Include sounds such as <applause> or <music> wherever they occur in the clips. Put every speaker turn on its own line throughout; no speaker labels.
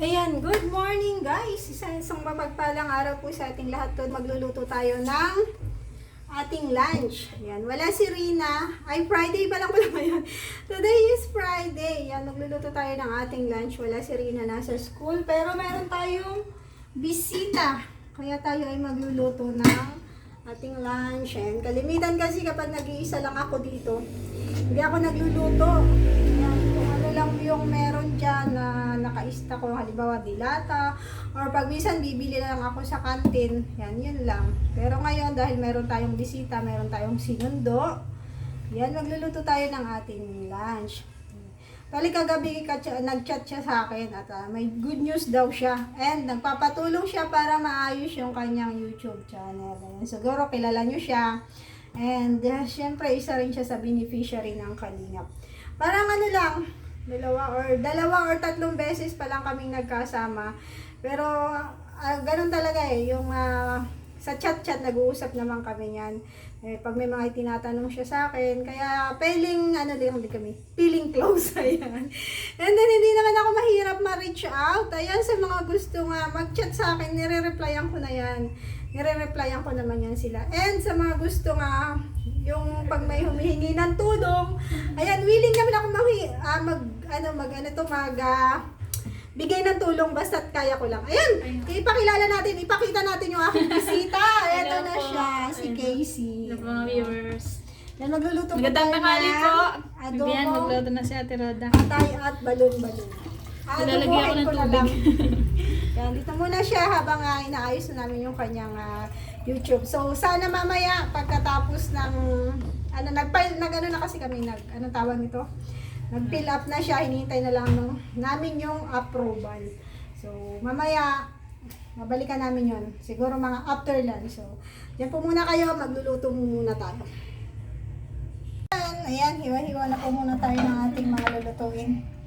Ayan, good morning guys! Isang, isang mapagpalang araw po sa ating lahat to. Magluluto tayo ng ating lunch. Ayan, wala si Rina. Ay, Friday pa lang pala <laughs> ngayon. Today is Friday. Ayan, magluluto tayo ng ating lunch. Wala si Rina nasa school. Pero meron tayong bisita. Kaya tayo ay magluluto ng ating lunch. Ayan, kalimitan kasi kapag nag-iisa lang ako dito, hindi ako nagluluto. Yung meron dyan na nakaista ko, halimbawa dilata, or pag minsan bibili lang ako sa kantin, yan, yun lang. Pero ngayon, dahil meron tayong bisita, meron tayong sinundo, yan, magluluto tayo ng ating lunch. Bali kagabi nag-chat siya sa akin at ah, may good news daw siya. And nagpapatulong siya para maayos yung kanyang YouTube channel. Ayan, siguro kilala nyo siya. And uh, syempre isa rin siya sa beneficiary ng Kalingap. Parang ano lang, dalawa or dalawa or tatlong beses pa lang kaming nagkasama. Pero ah, ganun talaga eh, yung ah, sa chat-chat nag-uusap naman kami niyan. Eh, pag may mga tinatanong siya sa akin, kaya feeling, ano din hindi kami, feeling close, <laughs> ayan. And then, hindi naman ako mahirap ma-reach out. Ayan, sa mga gusto nga mag-chat sa akin, nire-replyan ko na yan. Nire-replyan ko naman yan sila. And sa mga gusto nga, yung pag may humihingi ng tulong, ayan, willing naman ako mag, ah, mag ano, mag, ano to, mag, ah, bigay ng tulong basta't kaya ko lang. Ayan, ipakilala natin, ipakita natin yung aking bisita. Ito <laughs>
Hello
na
po.
siya, si
Ayun.
Casey.
Hello po mga viewers.
Yan, magluluto po
Magandang
tayo
tanghali
ng
po.
Adobo,
Bibian, magluto na si Ate Roda.
atay at balon-balon.
Nilalagyan ko ng
Adobohin ko na
tubig. <laughs>
Yan, dito muna siya habang uh, inaayos na namin yung kanyang ah, YouTube. So, sana mamaya pagkatapos ng ano nag nag ano na kasi kami nag ano tawag nito? Nag-fill up na siya, hinihintay na lang nung, namin yung approval. So, mamaya mabalikan namin yon Siguro mga after lunch. So, yan po muna kayo, magluluto muna tayo. Ayan, hiwa-hiwa na po muna tayo ng ating mga lulutuin.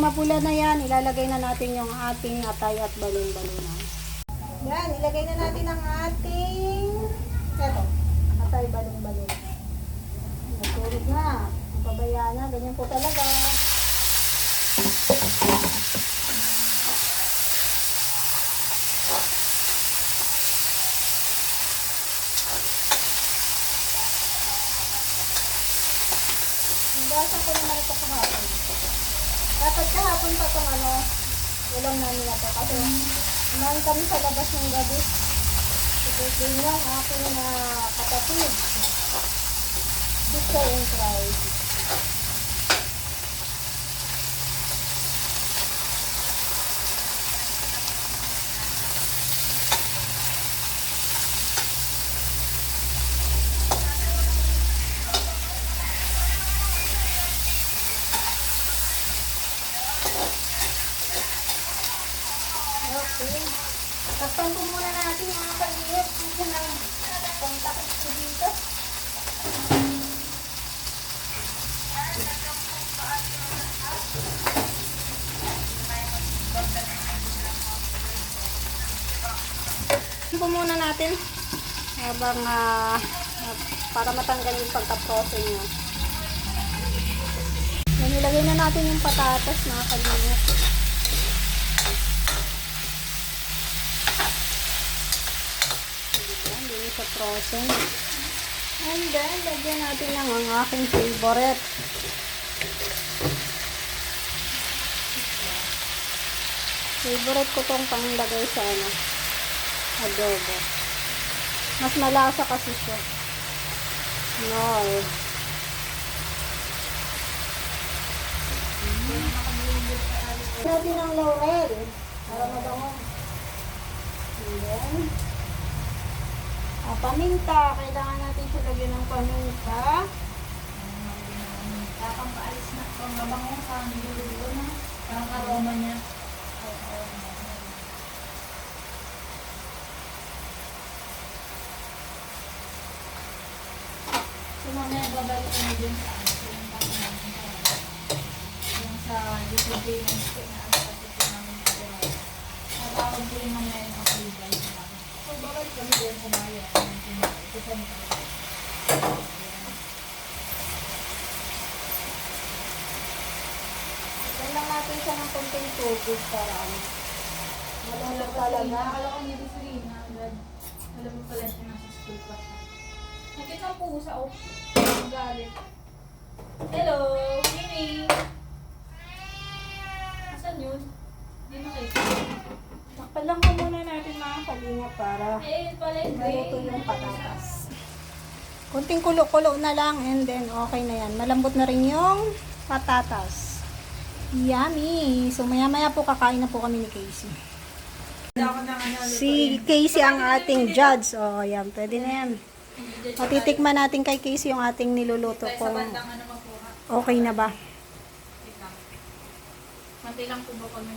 Bumabula na yan, ilalagay na natin yung ating atay at balon-balunan. Yan, ilagay na natin ang ating eto, atay balon-balunan. Natulog na. Pabayaan na. Ganyan po talaga. Nabasa ko naman ito kahapon. Dapat kahapon pa itong ano, ulam namin na to. Kasi umahan kami sa labas ng gabi. Ito din yung aking na kapatid. Sister in Christ. Okay. Takpan po muna natin mga kalihip. Kasi nang kontak ko dito. Takpan po muna natin habang ah, para matanggal yung pagka-frozen nyo. Yan, ilagay na natin yung patatas mga kalihip. Ayan, din sa frozen. And then, lagyan natin ng ang aking favorite. Favorite ko tong panglagay sa ano, adobo. Mas malasa kasi siya. No. Natin ang laurel. Para mabango. And then, Ah, paminta. Kailangan natin siya lagyan ng paminta.
Tapang paalis na. Pang mabango sa niluluto na. Parang aroma niya. Mamaya babalik kami dun sa ano. Yung sa YouTube na kasi po namin sa Diyos. Natawag ko rin mamaya yung approval sa. So babalik kami dun sa bayan. Ito sa mga.
Lagyan lang natin siya ng konting tubig para ano. Malalo talaga.
Akala ko hindi si Rina. agad. Alam mo pala siya nasa school pa siya. Nakita ang pusa oh. Ang galit. Hello, Mimi. Asan yun? Hindi nakita.
Takpan lang ko muna natin mga kalinga para
Eh, pala yung
maluto yung patatas. Kunting kulo-kulo na lang and then okay na yan. Malambot na rin yung patatas. Yummy! So maya-maya po kakain na po kami ni Casey. Si Casey ang ating judge. O, oh, yan. Pwede na yan. Matitikman natin kay Casey yung ating niluluto kung
ano
okay na ba.
Mantay lang po ba kami?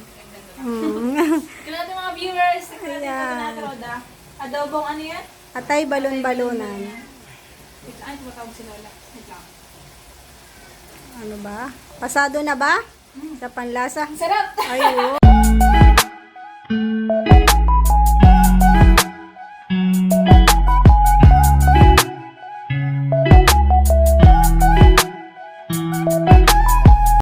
Mm. <laughs>
Natin mga viewers, tignan natin Roda. Adobong ano yan?
Atay balon-balunan.
Wait, ay, tumatawag si Lola.
Ano ba? Pasado na ba? Sa panlasa?
Sarap!
Ayun. <laughs>